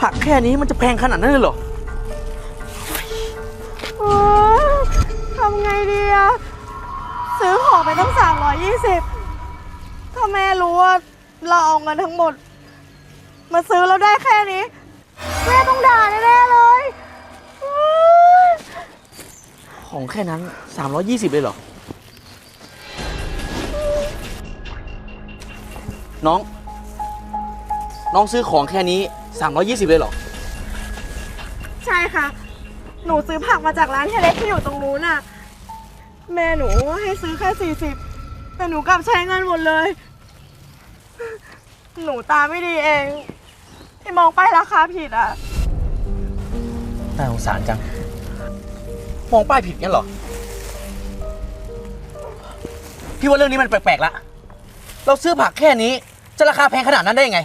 ผักแค่นี้มันจะแพงขนาดนั้นเลยเหรอ โอ๊ยทำไงดีอะซื้อของไปต้อง320 ถ้าแม่รู้ว่าเราเอาเงินทั้งหมด มาซื้อแล้วได้แค่นี้ แม่ต้องด่าแน่ๆเลยโอ๊ยของแค่นั้น 320 เลยเหรอ น้อง น้องซื้อของแค่นี้ 320 เลยเหรอ ใช่ค่ะ หนูซื้อผักมาจากร้านเฮเล็กที่อยู่ตรงนู้นน่ะ แม่หนูให้ซื้อแค่ 40 แต่หนูกลับใช้เงินหมดเลย หนูตาไม่ดีเอง ที่มองป้ายราคาผิดอะ น่าสงสารจัง มองป้ายผิดงั้นเหรอ พี่ว่าเรื่องนี้มันแปลกๆละ เราซื้อผักแค่นี้ จะราคาแพงขนาดนั้นได้ยังไง